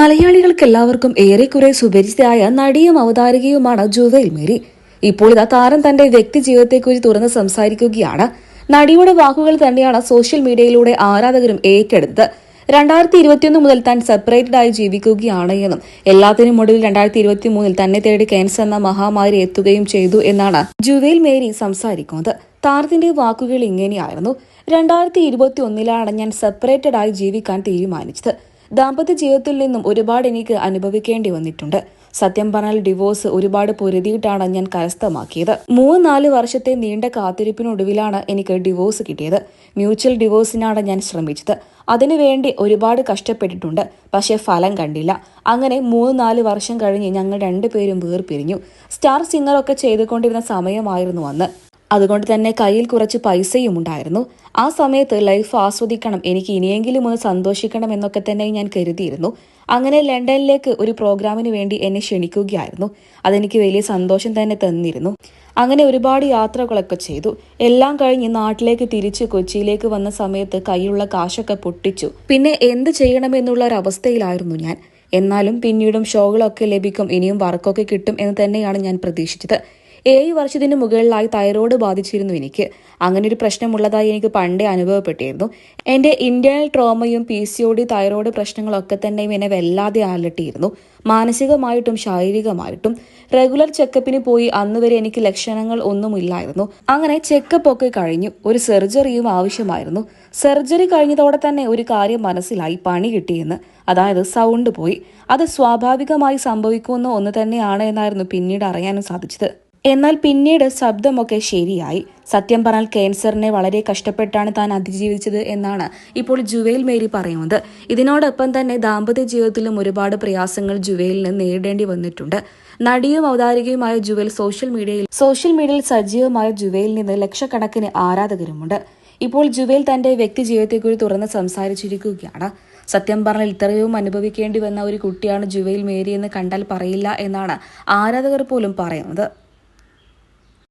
മലയാളികൾക്ക് എല്ലാവർക്കും ഏറെക്കുറെ സുപരിചിതയായ നടിയും അവതാരകയുമാണ് ജുവേൽ മേരി. ഇപ്പോൾ ഇതാ താരം തന്റെ വ്യക്തി ജീവിതത്തെക്കുറിച്ച് തുറന്ന് സംസാരിക്കുകയാണ്. നടിയുടെ വാക്കുകൾ തന്നെയാണ് സോഷ്യൽ മീഡിയയിലൂടെ ആരാധകരും ഏറ്റെടുത്തത്. രണ്ടായിരത്തി ഇരുപത്തിയൊന്ന് മുതൽ താൻ സെപ്പറേറ്റഡ് ആയി ജീവിക്കുകയാണ് എന്നും എല്ലാത്തിനും ഒടുവിൽ രണ്ടായിരത്തി ഇരുപത്തി മൂന്നിൽ തന്നെ തേടി ക്യാൻസർ എന്ന മഹാമാരി എത്തുകയും ചെയ്തു എന്നാണ് ജുവേൽ മേരി സംസാരിക്കുന്നത്. താരത്തിന്റെ വാക്കുകൾ ഇങ്ങനെയായിരുന്നു. രണ്ടായിരത്തി ഇരുപത്തി ഒന്നിലാണ് ഞാൻ സെപ്പറേറ്റഡ് ആയി ജീവിക്കാൻ തീരുമാനിച്ചത്. ദാമ്പത്യ ജീവിതത്തിൽ നിന്നും ഒരുപാട് എനിക്ക് അനുഭവിക്കേണ്ടി വന്നിട്ടുണ്ട്. സത്യം പറഞ്ഞാൽ ഡിവോഴ്സ് ഒരുപാട് പൊരുതിയിട്ടാണ് ഞാൻ കരസ്ഥമാക്കിയത്. മൂന്ന് നാല് വർഷത്തെ നീണ്ട കാത്തിരിപ്പിനൊടുവിലാണ് എനിക്ക് ഡിവോഴ്സ് കിട്ടിയത്. മ്യൂച്വൽ ഡിവോഴ്സിനാണ് ഞാൻ ശ്രമിച്ചത്. അതിനുവേണ്ടി ഒരുപാട് കഷ്ടപ്പെട്ടിട്ടുണ്ട്. പക്ഷേ ഫലം കണ്ടില്ല. അങ്ങനെ മൂന്ന് നാല് വർഷം കഴിഞ്ഞ് ഞങ്ങൾ രണ്ടുപേരും വേർപിരിഞ്ഞു. സ്റ്റാർ സിംഗറൊക്കെ ചെയ്തുകൊണ്ടിരുന്ന സമയമായിരുന്നു അന്ന്. അതുകൊണ്ട് തന്നെ കയ്യിൽ കുറച്ച് പൈസയും ഉണ്ടായിരുന്നു. ആ സമയത്ത് ലൈഫ് ആസ്വദിക്കണം എനിക്ക് ഇനിയെങ്കിലും ഒന്ന് സന്തോഷിക്കണം എന്നൊക്കെ തന്നെ ഞാൻ കരുതിയിരുന്നു. അങ്ങനെ ലണ്ടനിലേക്ക് ഒരു പ്രോഗ്രാമിന് വേണ്ടി എന്നെ ക്ഷണിക്കുകയായിരുന്നു. അതെനിക്ക് വലിയ സന്തോഷം തന്നെ തന്നിരുന്നു. അങ്ങനെ ഒരുപാട് യാത്രകളൊക്കെ ചെയ്തു. എല്ലാം കഴിഞ്ഞ് നാട്ടിലേക്ക് തിരിച്ച് കൊച്ചിയിലേക്ക് വന്ന സമയത്ത് കയ്യിലുള്ള കാശൊക്കെ പൊട്ടിച്ചു. പിന്നെ എന്ത് ചെയ്യണമെന്നുള്ള ഒരു അവസ്ഥയിലായിരുന്നു ഞാൻ. എന്നാലും പിന്നീടും ഷോകളൊക്കെ ലഭിക്കും ഇനിയും വർക്കൊക്കെ കിട്ടും എന്ന് തന്നെയാണ് ഞാൻ പ്രതീക്ഷിച്ചത്. ഏഴ് വർഷത്തിന് മുകളിലായി തൈറോയ്ഡ് ബാധിച്ചിരുന്നു എനിക്ക്. അങ്ങനെ ഒരു പ്രശ്നമുള്ളതായി എനിക്ക് പണ്ടേ അനുഭവപ്പെട്ടിരുന്നു. എന്റെ internal ട്രോമയും P C O D thyroid പ്രശ്നങ്ങളൊക്കെ തന്നെയും എന്നെ വല്ലാതെ അലട്ടിയിരുന്നു. മാനസികമായിട്ടും ശാരീരികമായിട്ടും. റെഗുലർ ചെക്കപ്പിന് പോയി അന്ന് വരെ എനിക്ക് ലക്ഷണങ്ങൾ ഒന്നുമില്ലായിരുന്നു. അങ്ങനെ ചെക്കപ്പ് ഒക്കെ കഴിഞ്ഞു. ഒരു സെർജറിയും ആവശ്യമായിരുന്നു. സെർജറി കഴിഞ്ഞതോടെ തന്നെ ഒരു കാര്യം മനസ്സിലായി. പണി കിട്ടിയെന്ന്. അതായത് സൗണ്ട് പോയി. അത് സ്വാഭാവികമായി സംഭവിക്കുന്ന ഒന്ന് തന്നെയാണ് എന്നായിരുന്നു പിന്നീട് അറിയാനും സാധിച്ചത്. എന്നാൽ പിന്നീട് ശബ്ദമൊക്കെ ശരിയായി. സത്യം പറഞ്ഞാൽ ക്യാൻസറിനെ വളരെ കഷ്ടപ്പെട്ടാണ് താൻ അതിജീവിച്ചത് എന്നാണ് ഇപ്പോൾ ജുവേൽ മേരി പറയുന്നത്. ഇതിനോടൊപ്പം തന്നെ ദാമ്പത്യ ജീവിതത്തിലും ഒരുപാട് പ്രയാസങ്ങൾ ജുവേലിന് നേരിടേണ്ടി വന്നിട്ടുണ്ട്. നടിയും ഔദാരികയുമായ ജുവേൽ സോഷ്യൽ മീഡിയയിൽ സോഷ്യൽ മീഡിയയിൽ സജീവമായ ജുവേലിൽ നിന്ന് ലക്ഷക്കണക്കിന് ആരാധകരുമുണ്ട്. ഇപ്പോൾ ജുവേൽ തന്റെ വ്യക്തി ജീവിതത്തെക്കുറിച്ച് തുറന്ന് സംസാരിച്ചിരിക്കുകയാണ്. സത്യം പറഞ്ഞാൽ ഇത്രയും അനുഭവിക്കേണ്ടി വന്ന ഒരു കുട്ടിയാണ് ജുവേൽ മേരി എന്ന് കണ്ടാൽ പറയില്ല എന്നാണ് ആരാധകർ പോലും പറയുന്നത്.